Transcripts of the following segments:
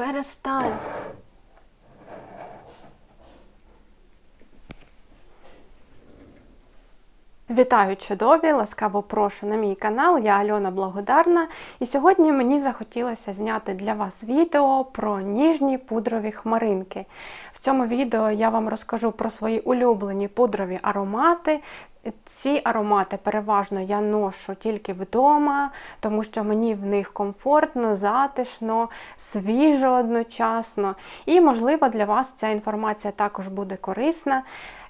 перестань. Вітаю чудові! Ласкаво прошу на мій канал. Я Альона Благодарна. І сьогодні мені захотілося зняти для вас відео про ніжні пудрові хмаринки. В цьому відео я вам розкажу про свої улюблені пудрові аромати. Ці аромати переважно я ношу тільки вдома, тому що мені в них комфортно, затишно, свіжо одночасно. І, можливо, для вас ця інформація також буде корисна.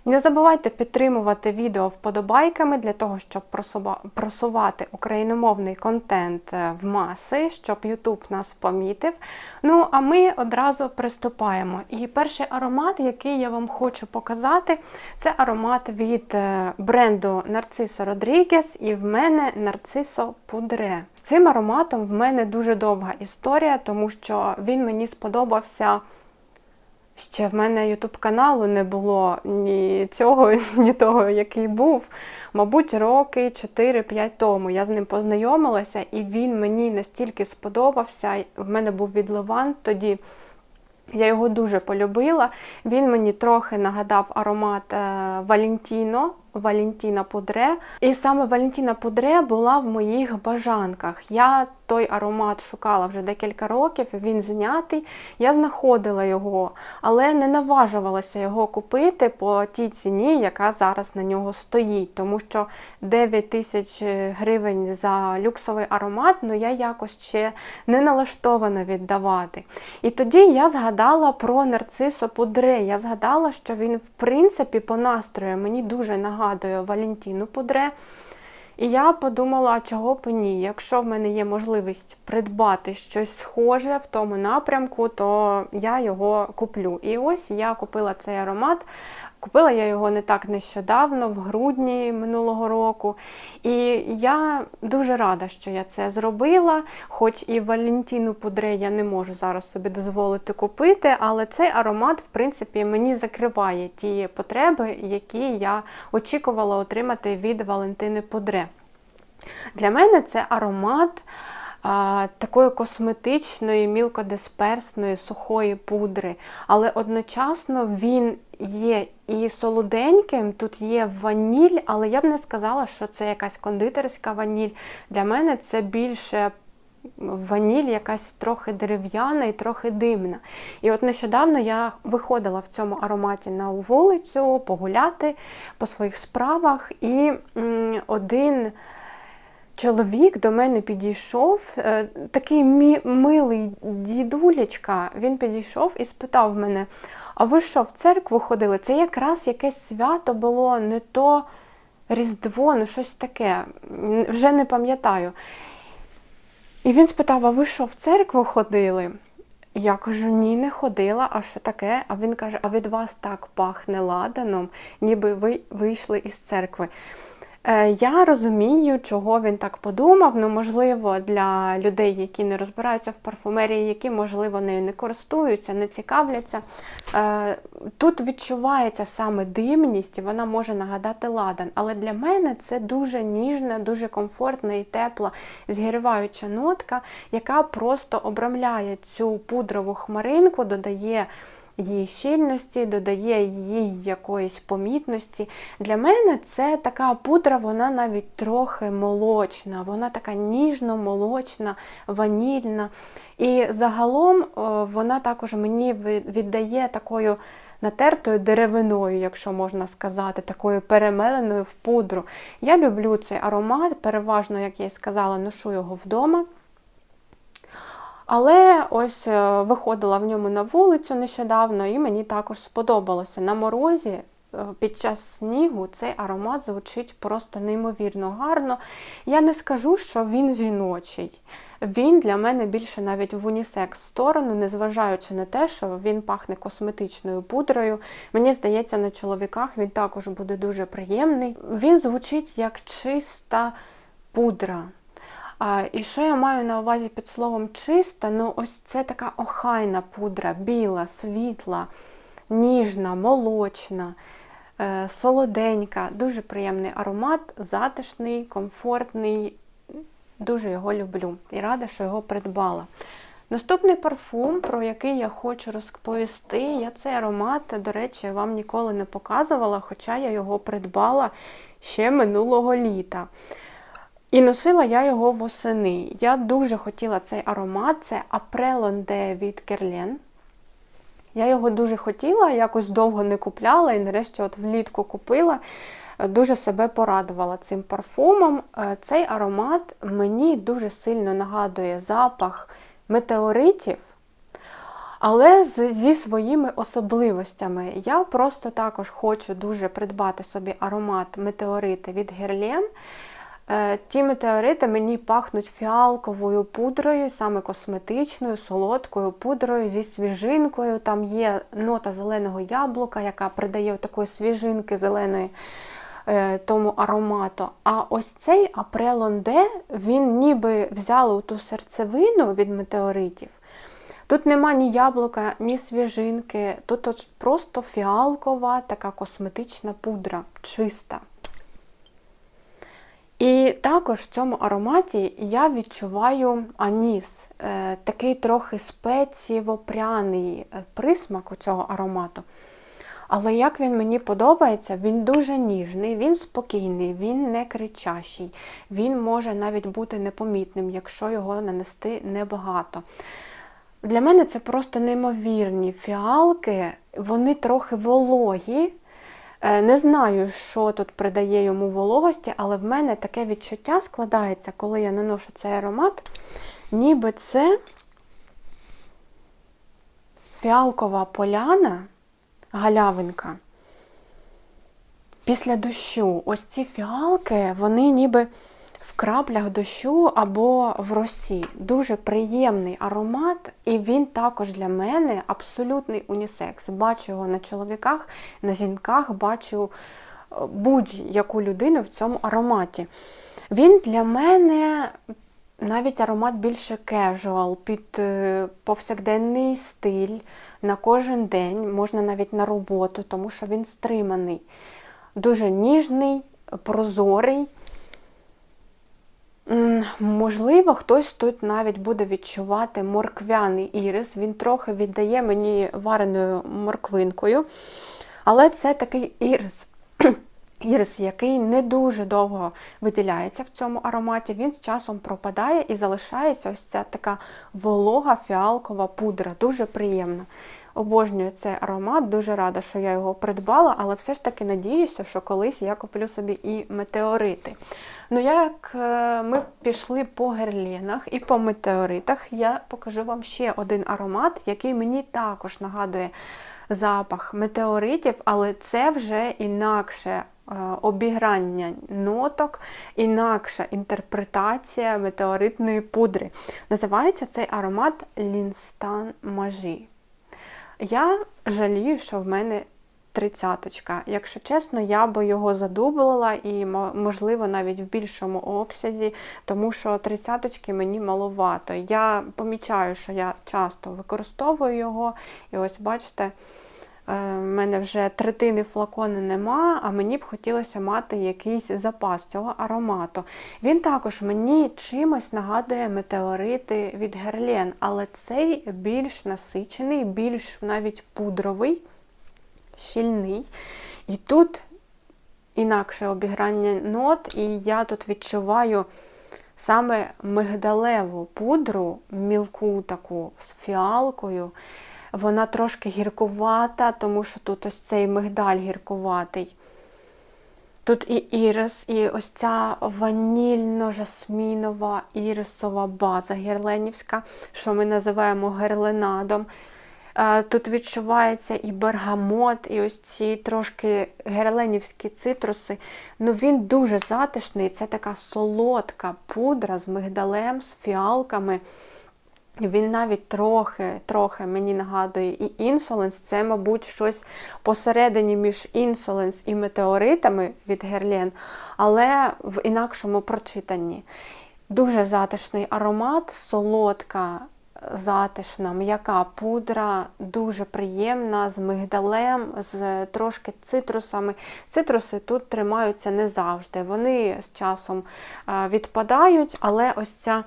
Не забувайте підтримувати відео вподобайками для того, щоб просувати україномовний контент е, в маси, щоб YouTube нас помітив. Ну, а ми одразу приступаємо. І перший аромат, який я вам хочу показати, це аромат від е, бренду Нарцисо Родрігес, і в мене Нарцисо Пудре. З цим ароматом в мене дуже довга історія, тому що він мені сподобався. Ще в мене ютуб каналу не було ні цього, ні того, який був. Мабуть, роки 4-5 тому я з ним познайомилася, і він мені настільки сподобався. В мене був відливан тоді. Я його дуже полюбила. Він мені трохи нагадав аромат е, Валентіно. Валентіна Пудре. І саме Валентіна Пудре була в моїх бажанках. Я той аромат шукала вже декілька років, він знятий. Я знаходила його, але не наважувалася його купити по тій ціні, яка зараз на нього стоїть. Тому що 9 тисяч гривень за люксовий аромат, ну я якось ще не налаштована віддавати. І тоді я згадала про нарцисо Пудре. Я згадала, що він, в принципі, по настрою мені дуже нагадує Валентіну Пудре. І я подумала, чого б ні. Якщо в мене є можливість придбати щось схоже в тому напрямку, то я його куплю. І ось я купила цей аромат. Купила я його не так нещодавно, в грудні минулого року. І я дуже рада, що я це зробила. Хоч і Валентіну Пудре я не можу зараз собі дозволити купити, але цей аромат, в принципі, мені закриває ті потреби, які я очікувала отримати від Валентини Пудре. Для мене це аромат такої косметичної, мілкодисперсної, сухої пудри, але одночасно він є і солоденьким, тут є ваніль, але я б не сказала, що це якась кондитерська ваніль. Для мене це більше. Ваніль якась трохи дерев'яна і трохи димна. І от нещодавно я виходила в цьому ароматі на вулицю погуляти по своїх справах, і один чоловік до мене підійшов, е, такий милий дідулечка, він підійшов і спитав мене: а ви що, в церкву ходили? Це якраз якесь свято було, не то Різдво, ну щось таке, вже не пам'ятаю. І він спитав: А ви що, в церкву ходили? Я кажу, ні, не ходила, а що таке? А він каже: А від вас так пахне ладаном, ніби ви вийшли із церкви. Е, я розумію, чого він так подумав. Ну, можливо, для людей, які не розбираються в парфумерії, які, можливо, нею не користуються, не цікавляться. Е, тут відчувається саме димність, і вона може нагадати ладан. Але для мене це дуже ніжна, дуже комфортна і тепла, згріваюча нотка, яка просто обрамляє цю пудрову хмаринку, додає її щільності, додає їй якоїсь помітності. Для мене це така пудра, вона навіть трохи молочна, вона така ніжно-молочна, ванільна. І загалом вона також мені віддає такою. Натертою деревиною, якщо можна сказати, такою перемеленою в пудру. Я люблю цей аромат, переважно, як я і сказала, ношу його вдома. Але ось е, виходила в ньому на вулицю нещодавно, і мені також сподобалося. На морозі е, під час снігу цей аромат звучить просто неймовірно гарно. Я не скажу, що він жіночий. Він для мене більше навіть в унісекс сторону, незважаючи на те, що він пахне косметичною пудрою. Мені здається, на чоловіках він також буде дуже приємний. Він звучить як чиста пудра. І що я маю на увазі під словом чиста? Ну, ось це така охайна пудра, біла, світла, ніжна, молочна, е, солоденька, дуже приємний аромат, затишний, комфортний. Дуже його люблю і рада, що його придбала. Наступний парфум, про який я хочу розповісти, я цей аромат, до речі, вам ніколи не показувала, хоча я його придбала ще минулого літа. І носила я його восени. Я дуже хотіла цей аромат, це Апрелонде від Керлен. Я його дуже хотіла, якось довго не купляла, і нарешті от влітку купила. Дуже себе порадувала цим парфумом. Е, цей аромат мені дуже сильно нагадує запах метеоритів, але зі своїми особливостями. Я просто також хочу дуже придбати собі аромат метеорити від Герлен. Е, ті метеорити мені пахнуть фіалковою пудрою, саме косметичною, солодкою пудрою зі свіжинкою. Там є нота зеленого яблука, яка придає такої свіжинки зеленої е, тому аромату. А ось цей апрелонде, він ніби взяли ту серцевину від метеоритів. Тут нема ні яблука, ні свіжинки, тут просто фіалкова така косметична пудра, чиста. І також в цьому ароматі я відчуваю аніс, е, такий трохи спецієво-пряний е, присмак у цього аромату. Але як він мені подобається, він дуже ніжний, він спокійний, він не кричащий, він може навіть бути непомітним, якщо його нанести небагато. Для мене це просто неймовірні фіалки, вони трохи вологі. Е, не знаю, що тут придає йому вологості, але в мене таке відчуття складається, коли я наношу цей аромат, ніби це фіалкова поляна, галявинка. Після дощу. Ось ці фіалки, вони ніби в краплях дощу або в росі. Дуже приємний аромат, і він також для мене абсолютний унісекс. Бачу його на чоловіках, на жінках, бачу е, будь-яку людину в цьому ароматі. Він для мене. Навіть аромат більше кежуал, під е, повсякденний стиль на кожен день, можна навіть на роботу, тому що він стриманий, дуже ніжний, прозорий. Можливо, хтось тут навіть буде відчувати морквяний ірис. Він трохи віддає мені вареною морквинкою. Але це такий ірис, ірис, який не дуже довго виділяється в цьому ароматі. Він з часом пропадає і залишається ось ця така волога фіалкова пудра. Дуже приємна. Обожнюю цей аромат, дуже рада, що я його придбала, але все ж таки надіюся, що колись я куплю собі і метеорити. Ну, як е, ми пішли по герленах і по метеоритах, я покажу вам ще один аромат, який мені також нагадує запах метеоритів, але це вже інакше е, обіграння ноток, інакша інтерпретація метеоритної пудри. Називається цей аромат Лінстан Мажі. Я жалію, що в мене тридцяточка. Якщо чесно, я би його задублила і, можливо, навіть в більшому обсязі, тому що тридцяточки мені маловато. Я помічаю, що я часто використовую його, і ось бачите. Е, в мене вже третини флакони нема, а мені б хотілося мати якийсь запас цього аромату. Він також мені чимось нагадує метеорити від Герлен, але цей більш насичений, більш навіть пудровий щільний. І тут інакше обіграння нот, і я тут відчуваю саме мигдалеву пудру, мілку таку з фіалкою. Вона трошки гіркувата, тому що тут ось цей мигдаль гіркуватий. Тут і ірис, і ось ця ванільно-жасмінова ірисова база герленівська, що ми називаємо герленадом. Тут відчувається і бергамот, і ось ці трошки герленівські цитруси. Ну Він дуже затишний. Це така солодка пудра з мигдалем, з фіалками. Він навіть трохи трохи мені нагадує і інсоленс. Це, мабуть, щось посередині між інсоленс і метеоритами від Герлен, але в інакшому прочитанні. Дуже затишний аромат, солодка затишна, м'яка пудра, дуже приємна, з мигдалем, з трошки цитрусами. Цитруси тут тримаються не завжди. Вони з часом відпадають, але ось ця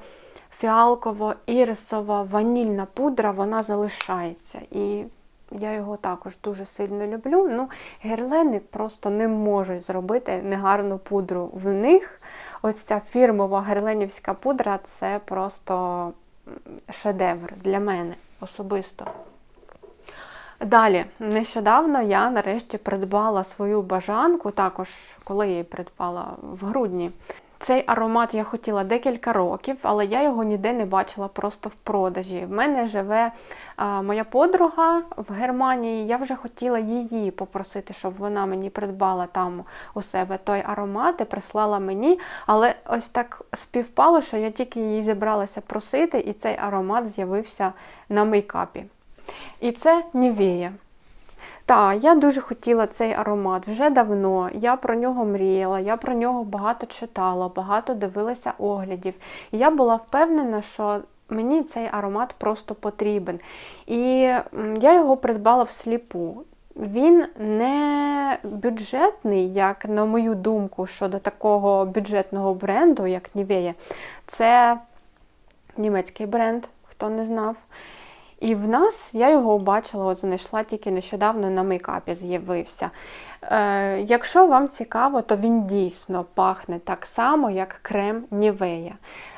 фіалково-ірисова ванільна пудра, вона залишається. І я його також дуже сильно люблю. Ну, герлени просто не можуть зробити негарну пудру. В них ось ця фірмова герленівська пудра це просто шедевр для мене особисто. Далі, нещодавно я нарешті придбала свою бажанку, також коли я її придбала в грудні. Цей аромат я хотіла декілька років, але я його ніде не бачила просто в продажі. В мене живе а, моя подруга в Германії. Я вже хотіла її попросити, щоб вона мені придбала там у себе той аромат і прислала мені. Але ось так співпало, що я тільки її зібралася просити, і цей аромат з'явився на мейкапі. І це Нівея. Так, я дуже хотіла цей аромат вже давно. Я про нього мріяла, я про нього багато читала, багато дивилася оглядів. І я була впевнена, що мені цей аромат просто потрібен. І я його придбала всліпу. Він не бюджетний, як на мою думку, щодо такого бюджетного бренду, як Нівея. Це німецький бренд, хто не знав. І в нас я його бачила, от знайшла тільки нещодавно на мейкапі з'явився. Е, Якщо вам цікаво, то він дійсно пахне так само, як крем Нівея.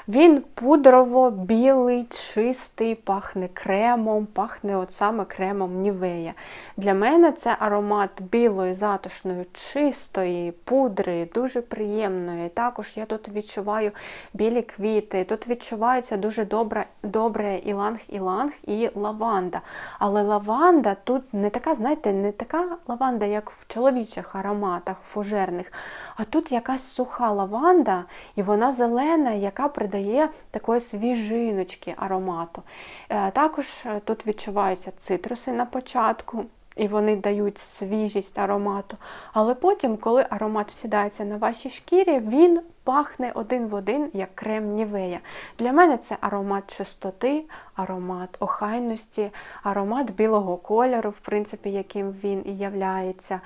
Він пудрово-білий, чистий, пахне кремом, пахне от саме кремом Нівея. Для мене це аромат білої, затишної, чистої пудри, дуже приємної. Також я тут відчуваю білі квіти, тут відчувається дуже добре, добре іланг-іланг і лаванда. Але лаванда тут не така, знаєте, не така лаванда, як в чоловічих ароматах, фужерних, а тут якась суха лаванда, і вона зелена, яка придає такої свіжиночки аромату. Е, Також е, тут відчуваються цитруси на початку. І вони дають свіжість аромату. Але потім, коли аромат всідається на вашій шкірі, він пахне один в один, як крем Нівея. Для мене це аромат чистоти, аромат охайності, аромат білого кольору, в принципі, яким він і являється.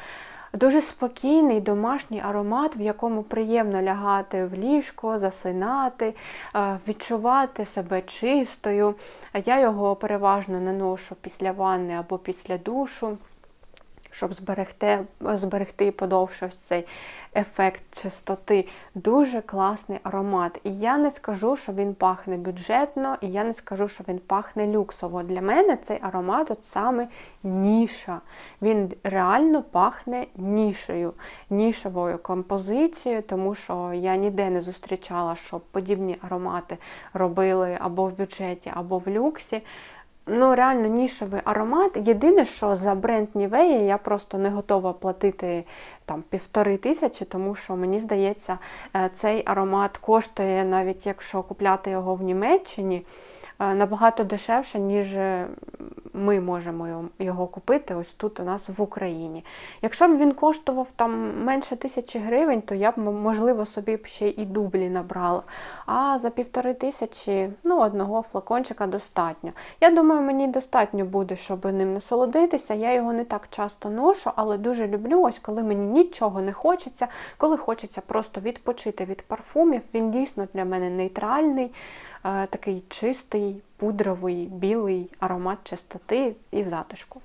Дуже спокійний домашній аромат, в якому приємно лягати в ліжко, засинати, е, відчувати себе чистою. Я його переважно наношу після ванни або після душу щоб зберегти зберегти подовше ось цей ефект чистоти. Дуже класний аромат. І я не скажу, що він пахне бюджетно, і я не скажу, що він пахне люксово. Для мене цей аромат от саме ніша. Він реально пахне нішею, нішовою композицією, тому що я ніде не зустрічала, щоб подібні аромати робили або в бюджеті, або в люксі ну, реально нішовий аромат. Єдине, що за бренд Нівея я просто не готова платити там півтори тисячі, тому що мені здається, е, цей аромат коштує, навіть якщо купляти його в Німеччині, е, набагато дешевше, ніж ми можемо його купити ось тут у нас в Україні. Якщо б він коштував там менше тисячі гривень, то я б, можливо, собі б ще і дублі набрала. А за півтори тисячі ну, одного флакончика достатньо. Я думаю, мені достатньо буде, щоб ним насолодитися. Я його не так часто ношу, але дуже люблю, ось коли мені нічого не хочеться, коли хочеться просто відпочити від парфумів. Він дійсно для мене нейтральний. Е, такий чистий, пудровий, білий аромат чистоти і затишку.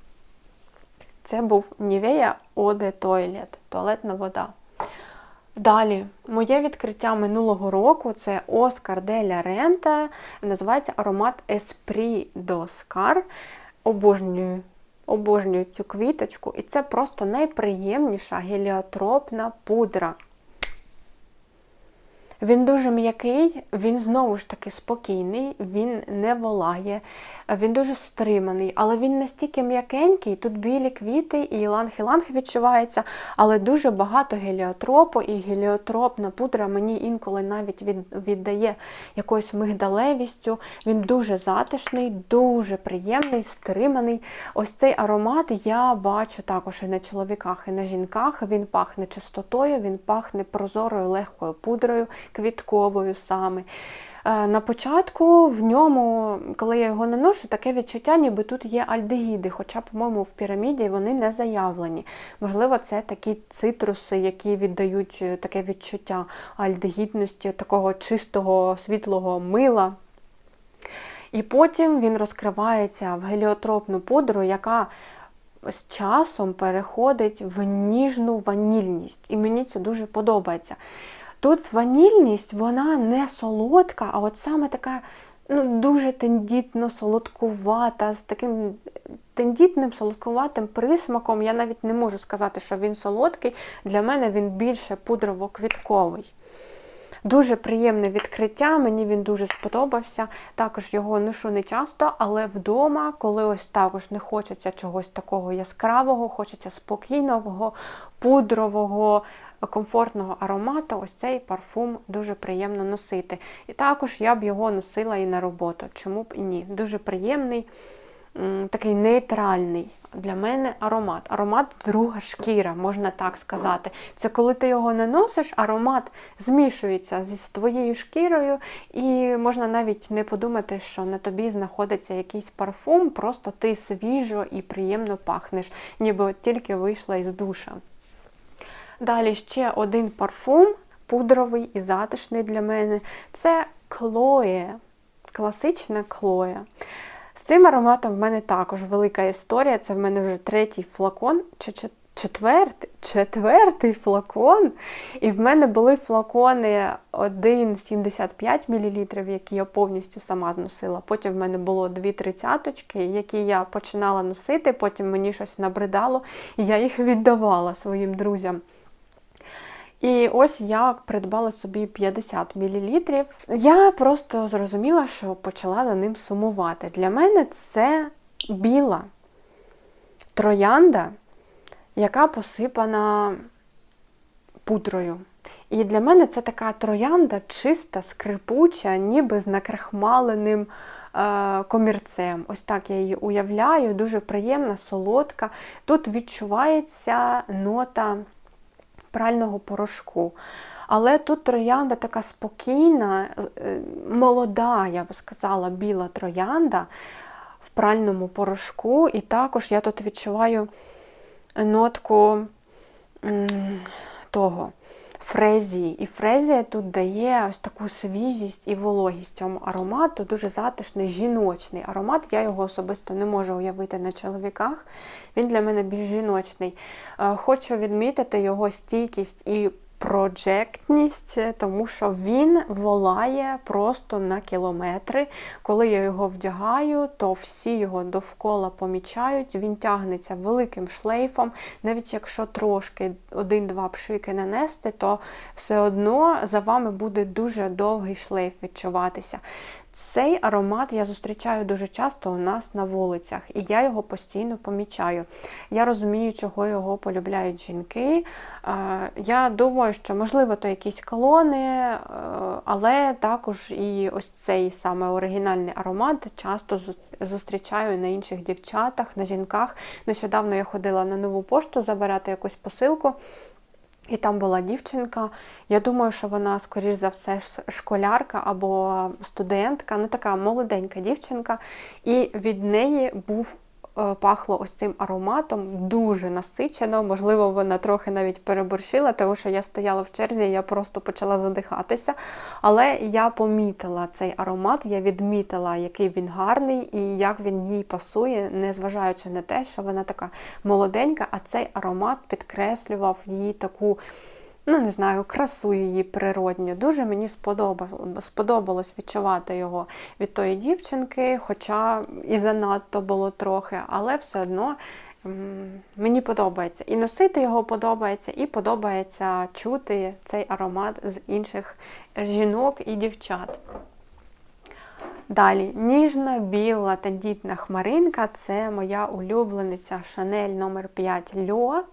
Це був Eau de Toilette, туалетна вода. Далі, моє відкриття минулого року це Оскар Деля Рента, називається аромат Esprit d'Oscar. Обожнюю обожнюю цю квіточку, і це просто найприємніша геліотропна пудра. Він дуже м'який, він знову ж таки спокійний, він не волає, він дуже стриманий, але він настільки м'якенький, тут білі квіти і іланг-іланг відчувається, але дуже багато геліотропу, і геліотропна пудра мені інколи навіть віддає якоюсь мигдалевістю. Він дуже затишний, дуже приємний, стриманий. Ось цей аромат я бачу також і на чоловіках, і на жінках. Він пахне чистотою, він пахне прозорою легкою пудрою квітковою саме. Е, на початку в ньому, коли я його наношу, таке відчуття, ніби тут є альдегіди, хоча, по-моєму, в піраміді вони не заявлені. Можливо, це такі цитруси, які віддають е, таке відчуття альдегідності, такого чистого світлого мила. І потім він розкривається в геліотропну пудру, яка з часом переходить в ніжну ванільність. І мені це дуже подобається. Тут ванільність, вона не солодка, а от саме така ну, дуже тендітно, солодкувата, з таким тендітним, солодкуватим присмаком. Я навіть не можу сказати, що він солодкий. Для мене він більше пудрово-квітковий. Дуже приємне відкриття, мені він дуже сподобався. Також його ношу не часто, але вдома, коли ось також не хочеться чогось такого яскравого, хочеться спокійного, пудрового, комфортного аромату, ось цей парфум дуже приємно носити. І також я б його носила і на роботу. Чому б і ні? Дуже приємний, такий нейтральний. Для мене аромат. Аромат друга шкіра, можна так сказати. Це коли ти його не носиш, аромат змішується зі твоєю шкірою, і можна навіть не подумати, що на тобі знаходиться якийсь парфум, просто ти свіжо і приємно пахнеш, ніби тільки вийшла із душа. Далі ще один парфум, пудровий і затишний для мене. Це Клоє, класична Клоє. З цим ароматом в мене також велика історія. Це в мене вже третій флакон, чи четвертий четвертий флакон. І в мене були флакони 1,75 мл, які я повністю сама зносила. Потім в мене було дві тридцяточки, які я починала носити, потім мені щось набридало, і я їх віддавала своїм друзям. І ось я придбала собі 50 мл. Я просто зрозуміла, що почала за ним сумувати. Для мене це біла троянда, яка посипана пудрою. І для мене це така троянда чиста, скрипуча, ніби з накрахмаленим е, комірцем. Ось так я її уявляю, дуже приємна, солодка. Тут відчувається нота прального порошку. Але тут троянда така спокійна, е, молода, я би сказала, біла троянда в пральному порошку. І також я тут відчуваю нотку того фрезії. І фрезія тут дає ось таку свіжість і вологість цьому аромату, дуже затишний, жіночний аромат. Я його особисто не можу уявити на чоловіках. Він для мене більш жіночний. Е, хочу відмітити його стійкість і проджектність, тому що він волає просто на кілометри. Коли я його вдягаю, то всі його довкола помічають, він тягнеться великим шлейфом. Навіть якщо трошки один-два пшики нанести, то все одно за вами буде дуже довгий шлейф відчуватися. Цей аромат я зустрічаю дуже часто у нас на вулицях, і я його постійно помічаю. Я розумію, чого його полюбляють жінки. Я думаю, що, можливо, то якісь колони, е, але також і ось цей саме оригінальний аромат часто зустрічаю на інших дівчатах, на жінках. Нещодавно я ходила на нову пошту забирати якусь посилку. І там була дівчинка. Я думаю, що вона, скоріш за все, школярка або студентка, ну така молоденька дівчинка, і від неї був пахло ось цим ароматом, дуже насичено. Можливо, вона трохи навіть переборщила, тому що я стояла в черзі, і я просто почала задихатися. Але я помітила цей аромат, я відмітила, який він гарний і як він їй пасує, незважаючи на те, що вона така молоденька, а цей аромат підкреслював її таку ну не знаю, красу її природню. Дуже мені сподобалось відчувати його від тої дівчинки, хоча і занадто було трохи, але все одно. Мені подобається. І носити його подобається, і подобається чути цей аромат з інших жінок і дівчат. Далі, ніжна, біла тендітна хмаринка це моя улюблениця Шанель номер 5 Льо.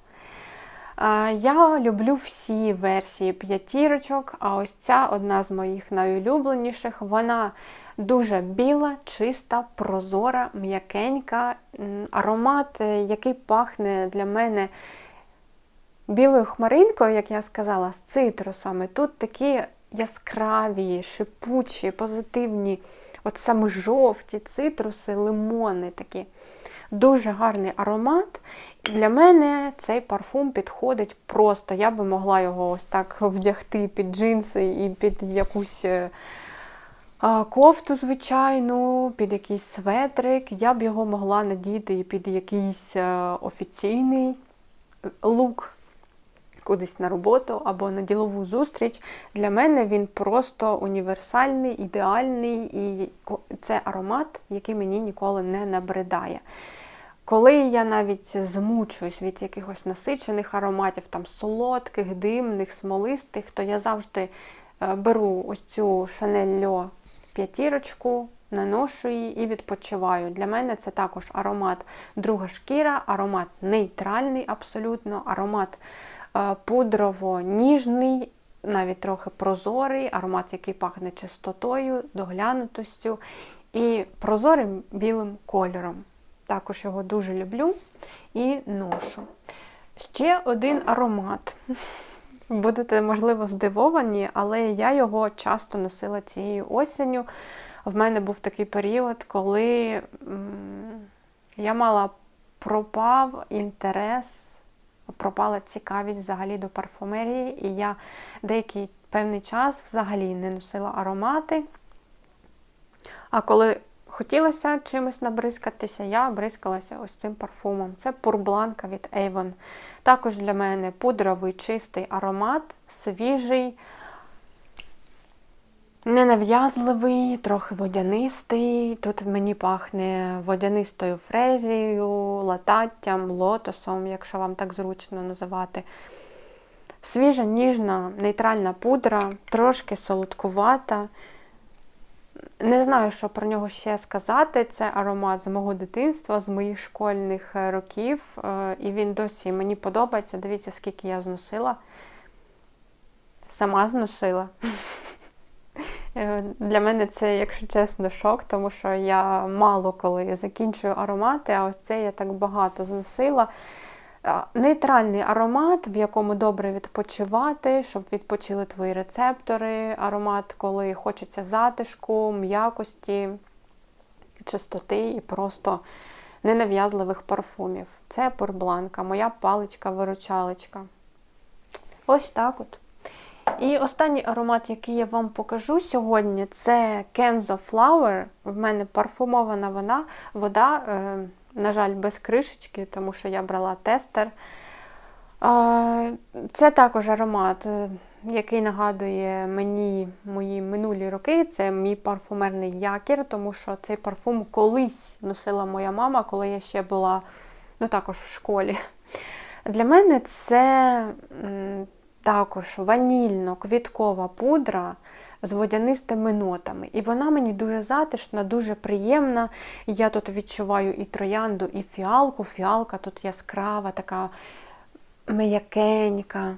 Я люблю всі версії п'ятірочок, а ось ця одна з моїх найулюбленіших. Вона дуже біла, чиста, прозора, м'якенька. Аромат, е, який пахне для мене білою хмаринкою, як я сказала, з цитрусами. Тут такі яскраві, шипучі, позитивні, от саме жовті цитруси, лимони такі. Дуже гарний аромат. Для мене цей парфум підходить просто. Я би могла його ось так вдягти під джинси і під якусь е, кофту, звичайну, під якийсь светрик. Я б його могла надіти і під якийсь е, офіційний лук. Кудись на роботу або на ділову зустріч. Для мене він просто універсальний, ідеальний, і це аромат, який мені ніколи не набридає. Коли я навіть змучуюсь від якихось насичених ароматів, там солодких, димних, смолистих, то я завжди е, беру ось цю Chanel Льо п'ятірочку, наношу її і відпочиваю. Для мене це також аромат друга шкіра, аромат нейтральний, абсолютно, аромат е, пудрово-ніжний, навіть трохи прозорий, аромат, який пахне чистотою, доглянутостю і прозорим білим кольором. Також його дуже люблю і ношу. Ще один аромат. Будете, можливо, здивовані, але я його часто носила цією осінню. В мене був такий період, коли я мала пропав інтерес, пропала цікавість взагалі до парфумерії, і я деякий певний час взагалі не носила аромати. А коли хотілося чимось набризкатися, я бризкалася ось цим парфумом. Це пурбланка від Avon. Також для мене пудровий чистий аромат, свіжий, ненав'язливий, трохи водянистий. Тут мені пахне водянистою фрезією, лататтям, лотосом, якщо вам так зручно називати. Свіжа, ніжна, нейтральна пудра, трошки солодкувата. Не знаю, що про нього ще сказати. Це аромат з мого дитинства, з моїх школьних е, років. Е, і він досі мені подобається. Дивіться, скільки я зносила. Сама зносила. Е, для мене це, якщо чесно, шок, тому що я мало коли закінчую аромати, а ось це я так багато зносила. Нейтральний аромат, в якому добре відпочивати, щоб відпочили твої рецептори. Аромат, коли хочеться затишку, м'якості, чистоти і просто ненав'язливих парфумів. Це порбланка, моя паличка-виручалочка. Ось так от. І останній аромат, який я вам покажу сьогодні, це Kenzo Flower. В мене парфумована вона, вода. Е на жаль, без кришечки, тому що я брала тестер. Це також аромат, е, який нагадує мені мої минулі роки. Це мій парфумерний якір, тому що цей парфум колись носила моя мама, коли я ще була ну, також в школі. Для мене це також ванільно-квіткова пудра з водянистими нотами. І вона мені дуже затишна, дуже приємна. Я тут відчуваю і троянду, і фіалку. Фіалка тут яскрава, така м'якенька.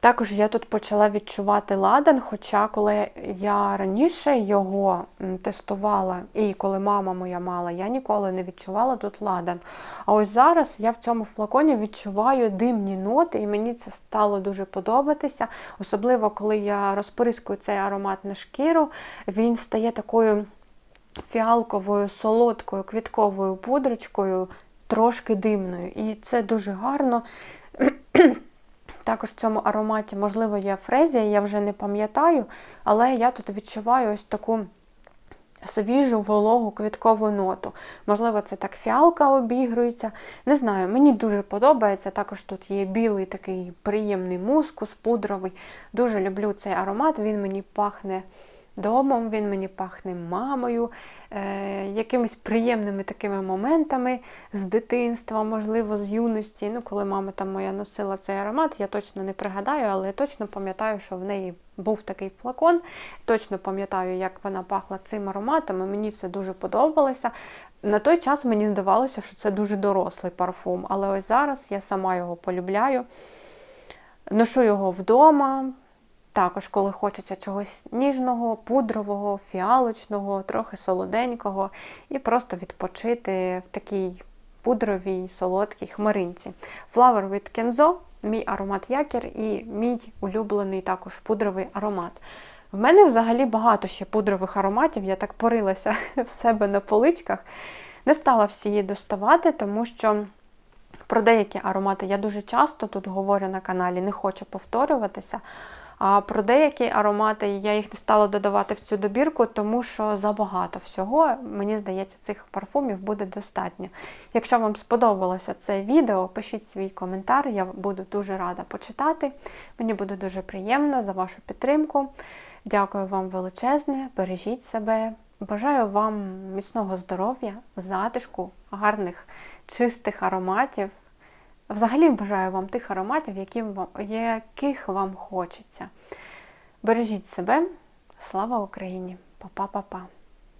Також я тут почала відчувати ладан, хоча коли я раніше його тестувала, і коли мама моя мала, я ніколи не відчувала тут ладан. А ось зараз я в цьому флаконі відчуваю димні ноти, і мені це стало дуже подобатися. Особливо, коли я розприскую цей аромат на шкіру, він стає такою фіалковою, солодкою, квітковою пудрочкою, трошки димною. І це дуже гарно. Також в цьому ароматі, можливо, є фрезія, я вже не пам'ятаю, але я тут відчуваю ось таку свіжу, вологу, квіткову ноту. Можливо, це так фіалка обігрується. Не знаю, мені дуже подобається. Також тут є білий такий приємний мускус, пудровий. Дуже люблю цей аромат, він мені пахне домом, він мені пахне мамою, е, якимись приємними такими моментами з дитинства, можливо, з юності. Ну, Коли мама там моя носила цей аромат, я точно не пригадаю, але я точно пам'ятаю, що в неї був такий флакон. Точно пам'ятаю, як вона пахла цим ароматом, і мені це дуже подобалося. На той час мені здавалося, що це дуже дорослий парфум, але ось зараз я сама його полюбляю. Ношу його вдома, також, коли хочеться чогось ніжного, пудрового, фіалочного, трохи солоденького, і просто відпочити в такій пудровій, солодкій хмаринці. Flower від Kenzo, мій аромат якір і мій улюблений також пудровий аромат. В мене взагалі багато ще пудрових ароматів, я так порилася в себе на поличках. Не стала всі доставати, тому що про деякі аромати я дуже часто тут говорю на каналі, не хочу повторюватися. А про деякі аромати я їх не стала додавати в цю добірку, тому що забагато всього. Мені здається, цих парфумів буде достатньо. Якщо вам сподобалося це відео, пишіть свій коментар, я буду дуже рада почитати. Мені буде дуже приємно за вашу підтримку. Дякую вам величезне, бережіть себе. Бажаю вам міцного здоров'я, затишку, гарних, чистих ароматів. Взагалі бажаю вам тих ароматів, яких вам хочеться. Бережіть себе. Слава Україні! Па-па-па-па!